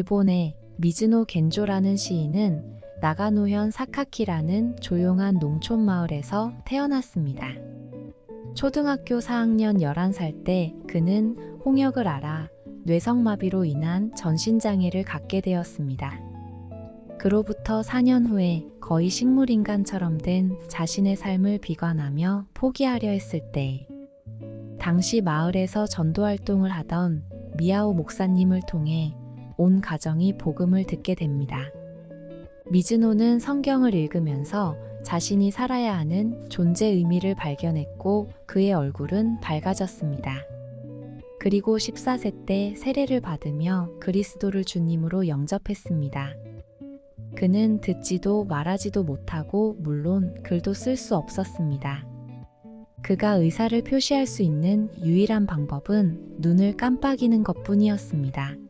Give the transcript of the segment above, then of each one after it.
일본의 미즈노 겐조라는 시인은 나가노현 사카키라는 조용한 농촌 마을에서 태어났습니다. 초등학교 4학년 11살 때 그는 홍역을 알아 뇌성마비로 인한 전신장애를 갖게 되었습니다. 그로부터 4년 후에 거의 식물인간처럼 된 자신의 삶을 비관하며 포기하려 했을 때, 당시 마을에서 전도 활동을 하던 미야오 목사님을 통해 온 가정이 복음을 듣게 됩니다. 미즈노는 성경을 읽으면서 자신이 살아야 하는 존재 의미를 발견했고 그의 얼굴은 밝아졌습니다. 그리고 14세 때 세례를 받으며 그리스도를 주님으로 영접했습니다. 그는 듣지도 말하지도 못하고 물론 글도 쓸 수 없었습니다. 그가 의사를 표시할 수 있는 유일한 방법은 눈을 깜빡이는 것 뿐이었습니다.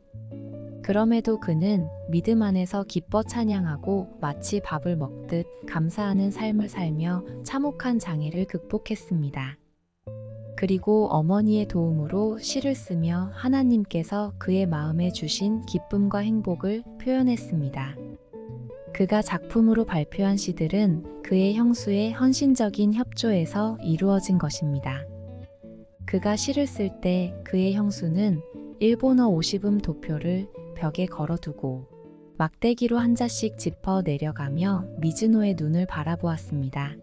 그럼에도 그는 믿음 안에서 기뻐 찬양하고 마치 밥을 먹듯 감사하는 삶을 살며 참혹한 장애를 극복했습니다. 그리고 어머니의 도움으로 시를 쓰며 하나님께서 그의 마음에 주신 기쁨과 행복을 표현했습니다. 그가 작품으로 발표한 시들은 그의 형수의 헌신적인 협조에서 이루어진 것입니다. 그가 시를 쓸 때 그의 형수는 일본어 50음 도표를 벽에 걸어두고 막대기로 한 자씩 짚어 내려가며 미즈노의 눈을 바라보았습니다.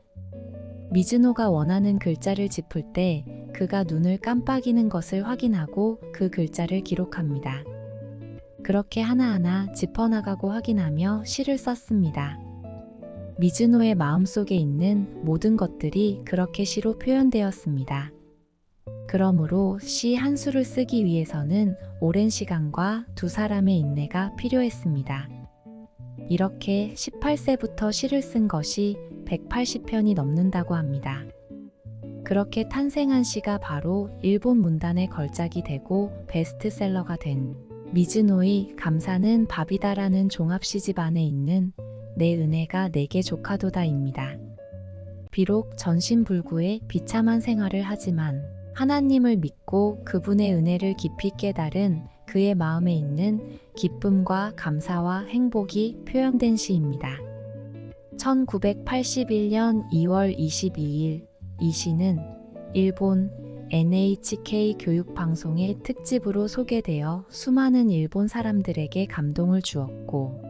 미즈노가 원하는 글자를 짚을 때 그가 눈을 깜빡이는 것을 확인하고 그 글자를 기록합니다. 그렇게 하나하나 짚어나가고 확인하며 시를 썼습니다. 미즈노의 마음속에 있는 모든 것들이 그렇게 시로 표현되었습니다. 그러므로 시 한 수를 쓰기 위해서는 오랜 시간과 두 사람의 인내가 필요했습니다. 이렇게 18세부터 시를 쓴 것이 180편이 넘는다고 합니다. 그렇게 탄생한 시가 바로 일본 문단의 걸작이 되고 베스트셀러가 된 미즈노의 감사는 밥이다라는 종합시집 안에 있는 내 은혜가 내게 조카도다입니다. 비록 전신불구의 비참한 생활을 하지만 하나님을 믿고 그분의 은혜를 깊이 깨달은 그의 마음에 있는 기쁨과 감사와 행복이 표현된 시입니다. 1981년 2월 22일 이 시는 일본 NHK 교육방송의 특집으로 소개되어 수많은 일본 사람들에게 감동을 주었고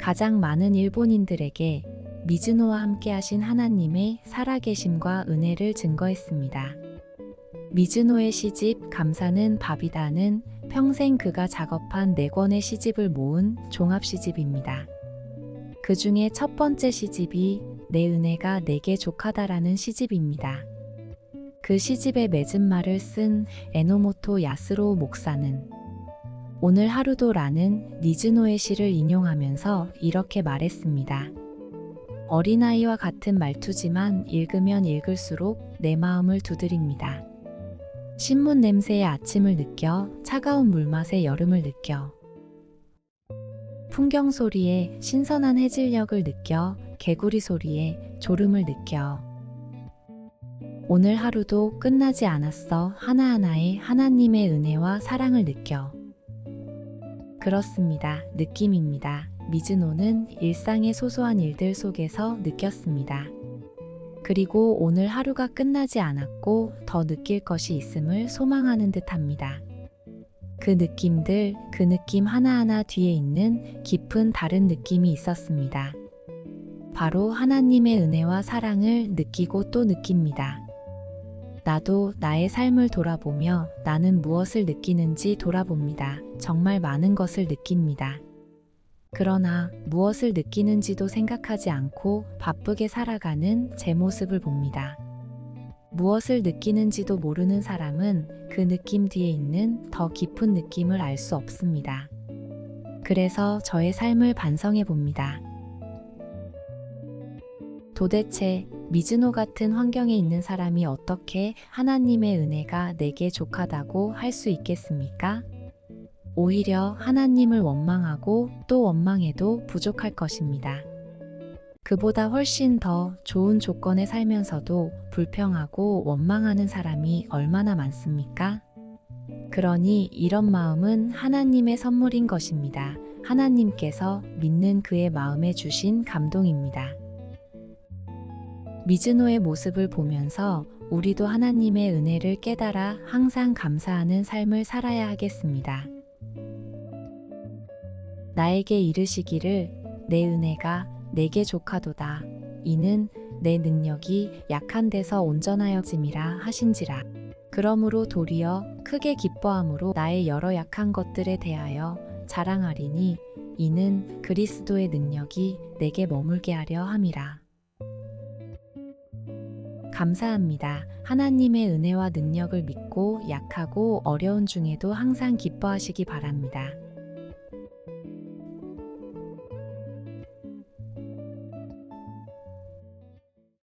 가장 많은 일본인들에게 미즈노와 함께 하신 하나님의 살아계심과 은혜를 증거했습니다. 미즈노의 시집 감사는 밥이다는 평생 그가 작업한 4권의 시집을 모은 종합 시집입니다. 그 중에 첫 번째 시집이 내 은혜가 내게 족하다라는 시집입니다. 그 시집의 맺은 말을 쓴 에노모토 야스로 목사는 오늘 하루도라는 니즈노의 시를 인용하면서 이렇게 말했습니다. 어린아이와 같은 말투지만 읽으면 읽을수록 내 마음을 두드립니다. 신문 냄새의 아침을 느껴 차가운 물맛의 여름을 느껴 풍경 소리에 신선한 해질녘을 느껴 개구리 소리에 졸음을 느껴 오늘 하루도 끝나지 않았어 하나하나의 하나님의 은혜와 사랑을 느껴 그렇습니다. 느낌입니다. 미즈노는 일상의 소소한 일들 속에서 느꼈습니다. 그리고 오늘 하루가 끝나지 않았고 더 느낄 것이 있음을 소망하는 듯 합니다. 그 느낌들, 그 느낌 하나하나 뒤에 있는 깊은 다른 느낌이 있었습니다. 바로 하나님의 은혜와 사랑을 느끼고 또 느낍니다. 나도 나의 삶을 돌아보며 나는 무엇을 느끼는지 돌아봅니다. 정말 많은 것을 느낍니다. 그러나 무엇을 느끼는지도 생각하지 않고 바쁘게 살아가는 제 모습을 봅니다. 무엇을 느끼는지도 모르는 사람은 그 느낌 뒤에 있는 더 깊은 느낌을 알 수 없습니다. 그래서 저의 삶을 반성해 봅니다. 도대체 미즈노 같은 환경에 있는 사람이 어떻게 하나님의 은혜가 내게 족하다고 할 수 있겠습니까? 오히려 하나님을 원망하고 또 원망해도 부족할 것입니다. 그보다 훨씬 더 좋은 조건에 살면서도 불평하고 원망하는 사람이 얼마나 많습니까? 그러니 이런 마음은 하나님의 선물인 것입니다. 하나님께서 믿는 그의 마음에 주신 감동입니다. 미즈노의 모습을 보면서 우리도 하나님의 은혜를 깨달아 항상 감사하는 삶을 살아야 하겠습니다. 나에게 이르시기를 내 은혜가 내게 족하도다. 이는 내 능력이 약한 데서 온전하여짐이라 하신지라. 그러므로 도리어 크게 기뻐함으로 나의 여러 약한 것들에 대하여 자랑하리니 이는 그리스도의 능력이 내게 머물게 하려 함이라. 감사합니다. 하나님의 은혜와 능력을 믿고 약하고 어려운 중에도 항상 기뻐하시기 바랍니다.